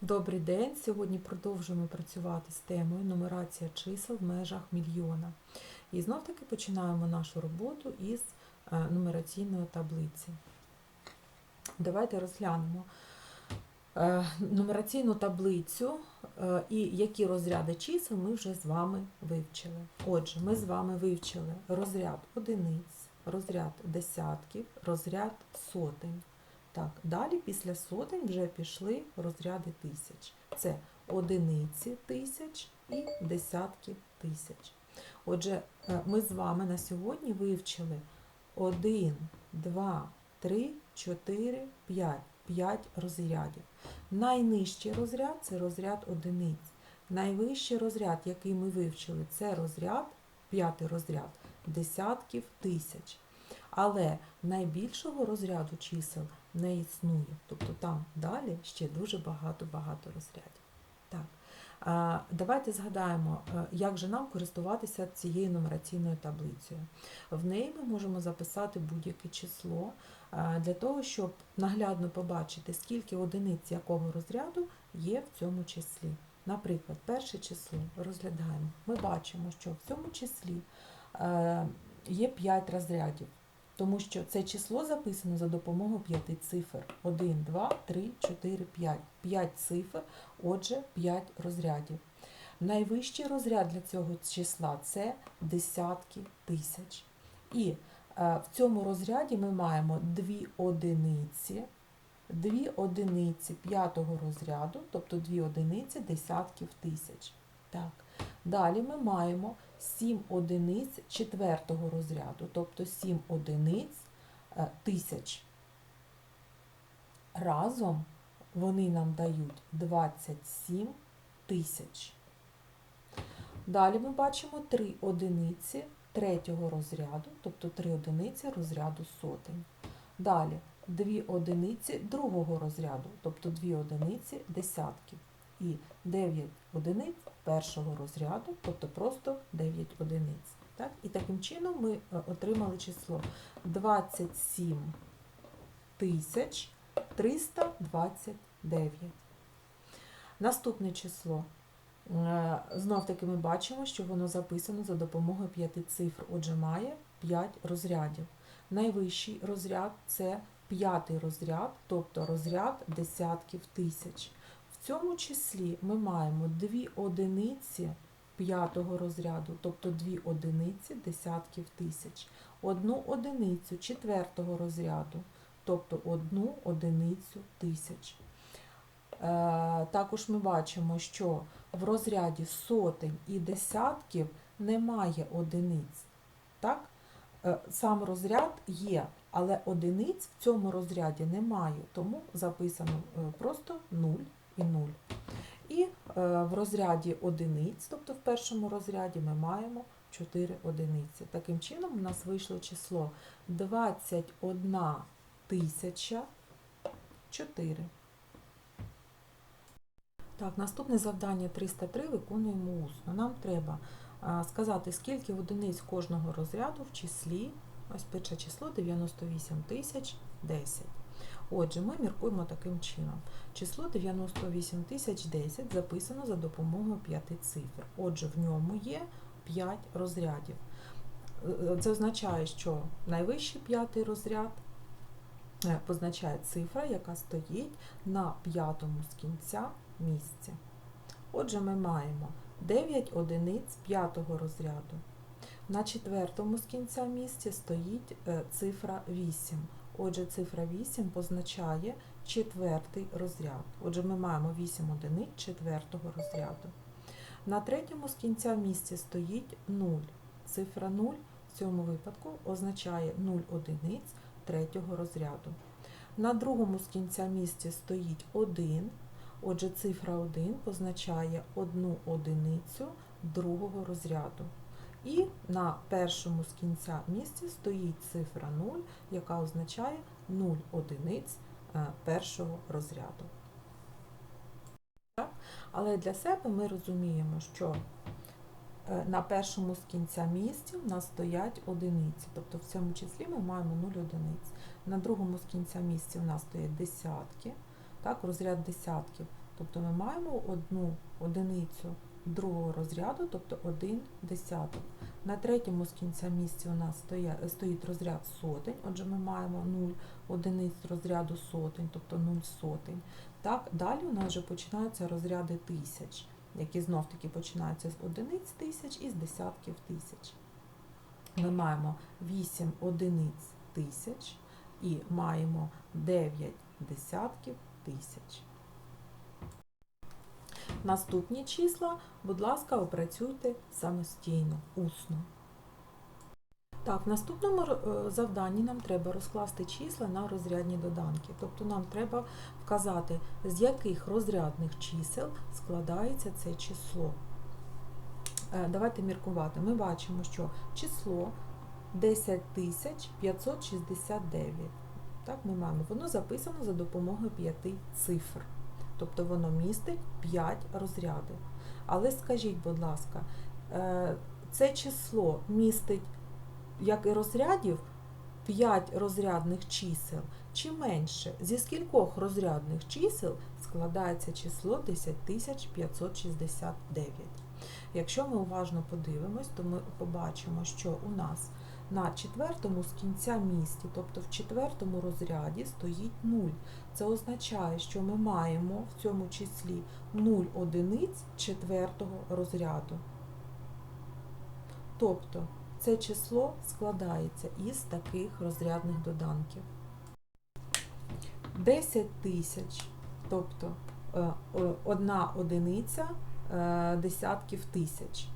Добрий день! Сьогодні продовжуємо працювати з темою нумерація чисел в межах мільйона. І знов таки починаємо нашу роботу із е, нумераційної таблиці. Давайте розглянемо е, нумераційну таблицю е, і які розряди чисел ми вже з вами вивчили. Отже, ми з вами вивчили розряд одиниць, розряд десятків, розряд сотень. Так, далі після сотень вже пішли розряди тисяч. Це одиниці тисяч і десятки тисяч. Отже, е, ми з вами на сьогодні вивчили 1, 2, 3, 4, 5. 5 розрядів. Найнижчий розряд це розряд одиниць. Найвищий розряд, який ми вивчили, це розряд, п'ятий розряд десятків тисяч. Але найбільшого розряду чисел не існує. Тобто там далі ще дуже багато-багато розрядів. Так. Давайте згадаємо, е, як же нам користуватися цією нумераційною таблицею. В неї ми можемо записати будь-яке число е, для того, щоб наглядно побачити, скільки одиниць якого розряду є в цьому числі. Наприклад, перше число розглядаємо. Ми бачимо, що в цьому числі е, є 5 розрядів тому що це число записано за допомогою п'яти цифр. 1, 2, 3, 4, 5. 5 цифр, отже, 5 розрядів. Найвищий розряд для цього числа це десятки тисяч. І е, в цьому розряді ми маємо дві одиниці, дві одиниці п'ятого розряду, тобто дві одиниці десятків тисяч. Так. Далі ми маємо 7 одиниць четвертого розряду, тобто 7 одиниць е, тисяч. Разом вони нам дають 27 тисяч. Далі ми бачимо 3 одиниці третього розряду, тобто 3 одиниці розряду сотень. Далі 2 одиниці другого розряду, тобто 2 одиниці десятків. І 9 одиниць першого розряду, тобто просто 9 одиниць. Так? І таким чином ми е, отримали число 27 тисяч 329. Наступне число. Е, Знов таки ми бачимо, що воно записано за допомогою п'яти цифр, отже, має 5 розрядів. Найвищий розряд це п'ятий розряд, тобто розряд десятків тисяч. В цьому числі ми маємо дві одиниці п'ятого розряду, тобто дві одиниці десятків тисяч, одну одиницю четвертого розряду, тобто одну одиницю тисяч. Е, також ми бачимо, що в розряді сотень і десятків немає одиниць. Так? Е, сам розряд є, але одиниць в цьому розряді немає, тому записано е, просто 0 і 0. І е, в розряді одиниць, тобто в першому розряді, ми маємо 4 одиниці. Таким чином, у нас вийшло число 21 тисяча 4. Так, наступне завдання 303 виконуємо усно. Нам треба сказати, скільки одиниць кожного розряду в числі, ось перше число 98 тисяч 10. Отже, ми міркуємо таким чином. Число 98 1010 записано за допомогою п'яти цифр. Отже, в ньому є 5 розрядів. Е, це означає, що найвищий п'ятий розряд е, позначає цифра, яка стоїть на п'ятому з кінця місці. Отже, ми маємо 9 одиниць п'ятого розряду. На четвертому з кінця місця стоїть е, цифра 8. Отже, цифра 8 позначає четвертий розряд. Отже, ми маємо 8 одиниць четвертого розряду. На третьому з кінця місці стоїть 0. Цифра 0 в цьому випадку означає 0 одиниць третього розряду. На другому з кінця місця стоїть 1. Отже, цифра 1 позначає одну одиницю другого розряду. І на першому з кінця місця стоїть цифра 0, яка означає 0 одиниць е, першого розряду. Але для себе ми розуміємо, що е, на першому з кінця місця у нас стоять одиниці, тобто в цьому числі ми маємо 0 одиниць. На другому з кінця місця у нас стоять десятки, так, розряд десятків. Тобто ми маємо одну одиницю другого розряду, тобто 1 десяток. На третьому з кінця місця у нас стоїть розряд сотень, отже ми маємо 0 одиниць розряду сотень, тобто 0 сотень. Так, далі у нас вже починаються розряди тисяч, які знов таки починаються з одиниць тисяч і з десятків тисяч. Ми маємо 8 одиниць тисяч і маємо 9 десятків тисяч. Наступні числа, будь ласка, опрацюйте самостійно, усно. Так, в наступному е, завданні нам треба розкласти числа на розрядні доданки. Тобто нам треба вказати, з яких розрядних чисел складається це число. Е, Давайте міркувати. Ми бачимо, що число 10569. Так, ми маємо. Воно записано за допомогою п'яти цифр. Тобто воно містить 5 розрядів. Але скажіть, будь ласка, е, це число містить, як і розрядів, 5 розрядних чисел чи менше? Зі скількох розрядних чисел складається число 10569? Якщо ми уважно подивимось, то ми побачимо, що у нас на четвертому з кінця місці, тобто в четвертому розряді, стоїть 0. Це означає, що ми маємо в цьому числі 0 одиниць четвертого розряду. Тобто це число складається із таких розрядних доданків. 10 тисяч, тобто е, одна одиниця е, десятків тисяч.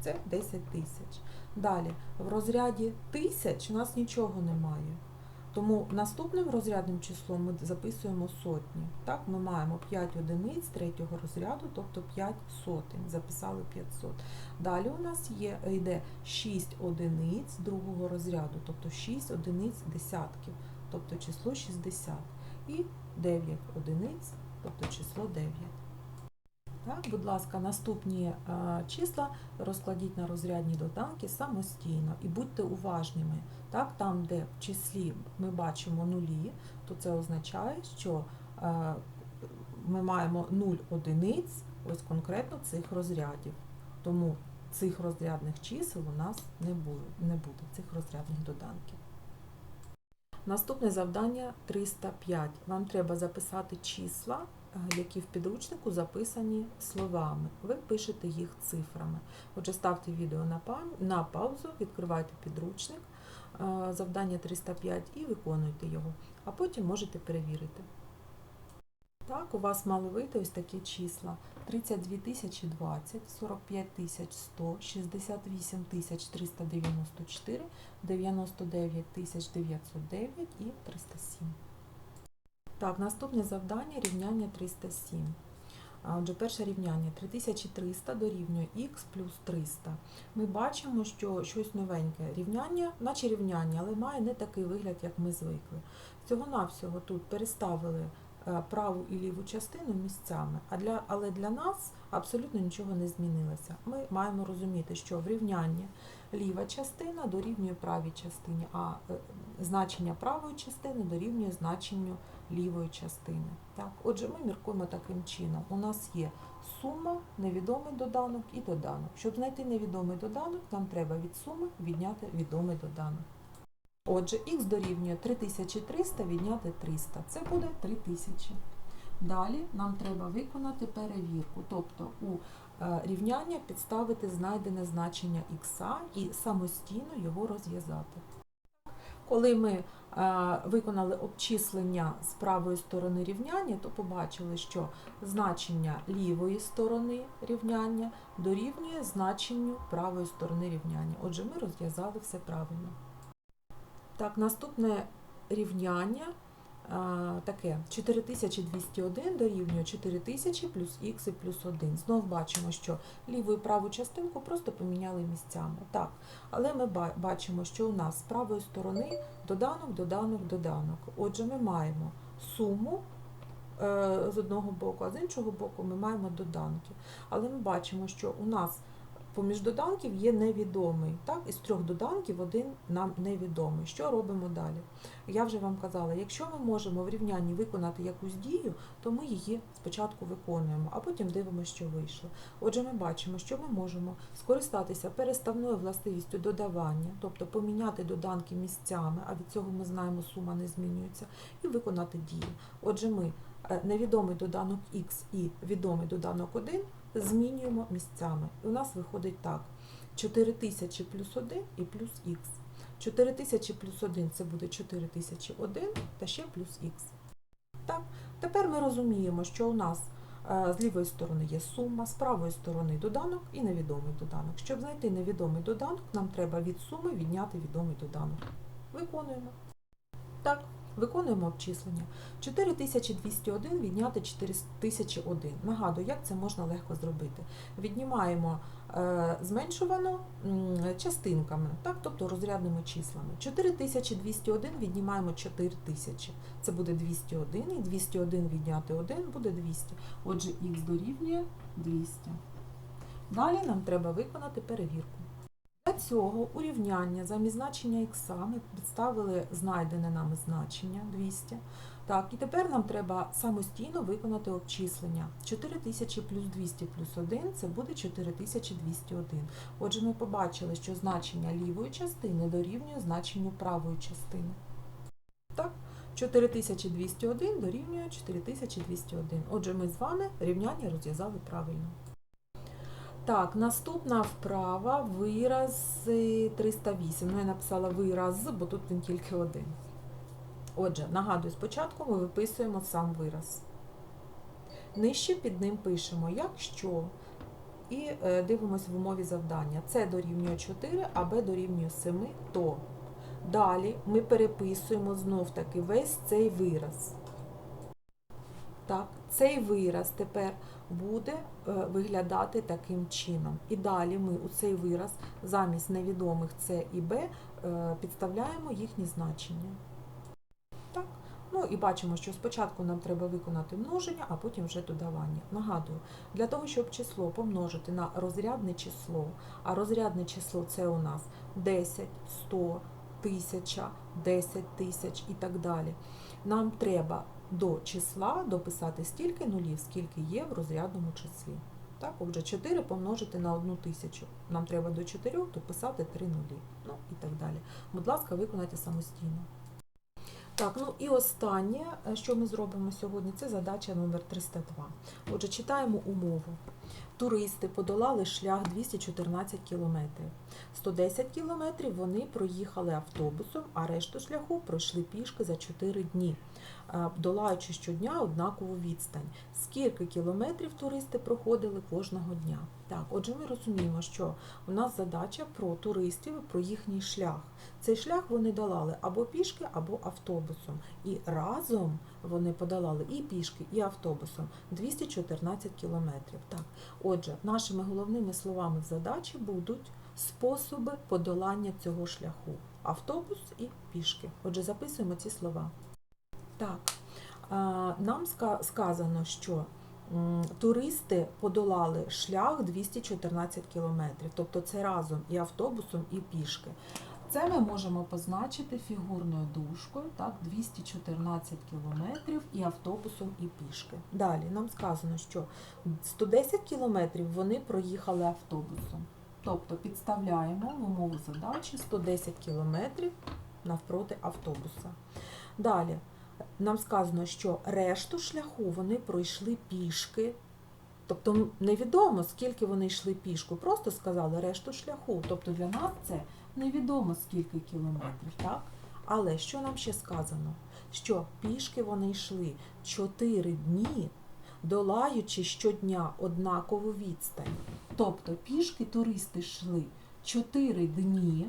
Це 10 тисяч. Далі, в розряді тисяч у нас нічого немає. Тому наступним розрядним числом ми записуємо сотні. Так, ми маємо 5 одиниць третього розряду, тобто 5 сотень. Записали 500. Далі у нас є, йде 6 одиниць другого розряду, тобто 6 одиниць десятків, тобто число 60. І 9 одиниць, тобто число 9. Так, будь ласка, наступні е, числа розкладіть на розрядні доданки самостійно і будьте уважними. Так, там, де в числі ми бачимо нулі, то це означає, що е, ми маємо 0 одиниць, ось конкретно цих розрядів. Тому цих розрядних чисел у нас не буде, не буде цих розрядних доданків. Наступне завдання 305. Вам треба записати числа, які в підручнику записані словами. Ви пишете їх цифрами. Отже, ставте відео на, паузу, відкривайте підручник, е, завдання 305 і виконуйте його, а потім можете перевірити. Так, у вас мали вийти ось такі числа: 32 тисячі 20, 45 тисяч 100, 68 тисяч 394, 99 тисяч 909 і 307. Так, наступне завдання рівняння 307. Отже, перше рівняння 3300 дорівнює х плюс 300. Ми бачимо, що щось новеньке. Рівняння, наче рівняння, але має не такий вигляд, як ми звикли. Всього-навсього тут переставили е, праву і ліву частину місцями, а для, але для нас абсолютно нічого не змінилося. Ми маємо розуміти, що в рівнянні ліва частина дорівнює правій частині, а е, значення правої частини дорівнює значенню лівої частини. Так, отже, ми міркуємо таким чином. У нас є сума, невідомий доданок і доданок. Щоб знайти невідомий доданок, нам треба від суми відняти відомий доданок. Отже, х дорівнює 3300 відняти 300. Це буде 3000. Далі нам треба виконати перевірку, тобто у е, рівняння підставити знайдене значення х і самостійно його розв'язати. Коли ми е, виконали обчислення з правої сторони рівняння, то побачили, що значення лівої сторони рівняння дорівнює значенню правої сторони рівняння. Отже, ми розв'язали все правильно. Так, наступне рівняння таке 4201 дорівнює 4000 плюс х і плюс 1. Знов бачимо, що ліву і праву частинку просто поміняли місцями. Так, але ми бачимо, що у нас з правої сторони доданок, доданок, доданок. Отже, ми маємо суму е, з одного боку, а з іншого боку ми маємо доданки. Але ми бачимо, що у нас поміж доданків є невідомий. Так? Із трьох доданків один нам невідомий. Що робимо далі? Я вже вам казала, якщо ми можемо в рівнянні виконати якусь дію, то ми її спочатку виконуємо, а потім дивимося, що вийшло. Отже, ми бачимо, що ми можемо скористатися переставною властивістю додавання, тобто поміняти доданки місцями, а від цього ми знаємо, сума не змінюється, і виконати дію. Отже, ми е, невідомий доданок х і відомий доданок 1 змінюємо місцями. І у нас виходить так: 4000 плюс 1 і плюс х. 4000 плюс 1 це буде 4001 та ще плюс х. Так, тепер ми розуміємо, що у нас е, з лівої сторони є сума, з правої сторони доданок і невідомий доданок. Щоб знайти невідомий доданок, нам треба від суми відняти відомий доданок. Виконуємо. Так, виконуємо обчислення. 4201 відняти 4001. Нагадую, як це можна легко зробити. Віднімаємо е, зменшувану частинками, так, тобто розрядними числами. 4201 віднімаємо 4000. Це буде 201, і 201 відняти 1 буде 200. Отже, х дорівнює 200. Далі нам треба виконати перевірку. Цього урівняння замість значення х ми підставили знайдене нами значення 200. Так, і тепер нам треба самостійно виконати обчислення. 4000 плюс 200 плюс 1 це буде 4201. Отже, ми побачили, що значення лівої частини дорівнює значенню правої частини. Так, 4201 дорівнює 4201. Отже, ми з вами рівняння розв'язали правильно. Так, наступна вправа вираз е, 308. Ну, я написала вираз, бо тут він тільки один. Отже, нагадую, спочатку ми виписуємо сам вираз. Нижче під ним пишемо якщо. І е, дивимося в умові завдання. С дорівнює 4, а Б дорівнює 7, то. Далі ми переписуємо знов таки весь цей вираз. Так, цей вираз тепер буде е, виглядати таким чином. І далі ми у цей вираз замість невідомих С і Б е, підставляємо їхні значення. Так. Ну і бачимо, що спочатку нам треба виконати множення, а потім вже додавання. Нагадую, для того, щоб число помножити на розрядне число, а розрядне число це у нас 10, 100, 1000, 10 тисяч і так далі. Нам треба до числа дописати стільки нулів, скільки є в розрядному числі. Так, отже, 4 помножити на 1 тисячу. Нам треба до 4 дописати 3 нулі. Ну і так далі. Будь ласка, виконайте самостійно. Так, ну і останнє, е, що ми зробимо сьогодні, це задача номер 302. Отже, читаємо умову. Туристи подолали шлях 214 кілометрів. 110 кілометрів вони проїхали автобусом, а решту шляху пройшли пішки за 4 дні, е, долаючи щодня однакову відстань. Скільки кілометрів туристи проходили кожного дня? Так, отже, ми розуміємо, що у нас задача про туристів, про їхній шлях. Цей шлях вони долали або пішки, або автобусом. І разом вони подолали і пішки, і автобусом 214 кілометрів. Так, отже, нашими головними словами в задачі будуть способи подолання цього шляху: автобус і пішки. Отже, записуємо ці слова. Так, нам сказано, що туристи подолали шлях 214 кілометрів, тобто це разом і автобусом, і пішки. Це ми можемо позначити фігурною дужкою, так, 214 кілометрів і автобусом, і пішки. Далі нам сказано, що 110 кілометрів вони проїхали автобусом. Тобто підставляємо в умову задачі 110 кілометрів навпроти автобуса. Далі нам сказано, що решту шляху вони пройшли пішки. Тобто невідомо, скільки вони йшли пішку, просто сказали решту шляху. Тобто для нас це невідомо скільки кілометрів, так? Але що нам ще сказано? Що пішки вони йшли 4 дні, долаючи щодня однакову відстань. Тобто пішки туристи йшли 4 дні,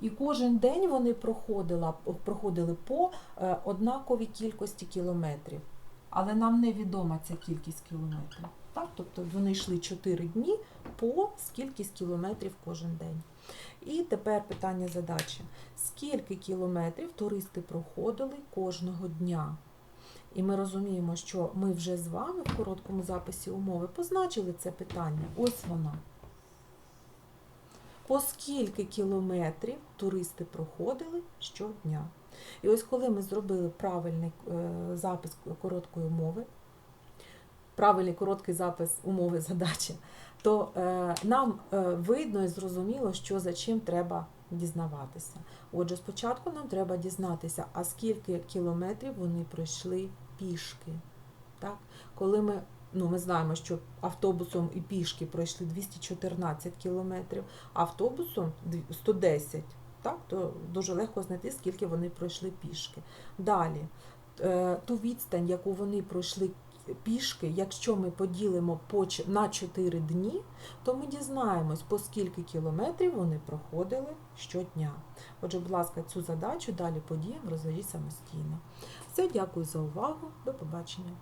і кожен день вони проходили, проходили по е, однаковій кількості кілометрів. Але нам невідома ця кількість кілометрів. Так? Тобто вони йшли 4 дні по скількість кілометрів кожен день. І тепер питання задачі. Скільки кілометрів туристи проходили кожного дня? І ми розуміємо, що ми вже з вами в короткому записі умови позначили це питання. Ось воно. по скільки кілометрів туристи проходили щодня. І ось коли ми зробили правильний е, запис короткої мови, правильний короткий запис умови задачі, то е, нам е, видно і зрозуміло, що за чим треба дізнаватися. Отже, спочатку нам треба дізнатися, а скільки кілометрів вони пройшли пішки. Так? Коли ми, ну, ми знаємо, що автобусом і пішки пройшли 214 кілометрів, автобусом 110, так? то дуже легко знайти, скільки вони пройшли пішки. Далі, е, ту відстань, яку вони пройшли пішки, якщо ми поділимо на 4 дні, то ми дізнаємось, по скільки кілометрів вони проходили щодня. Отже, будь ласка, цю задачу далі подіям розв'яжіть самостійно. Все, дякую за увагу. До побачення.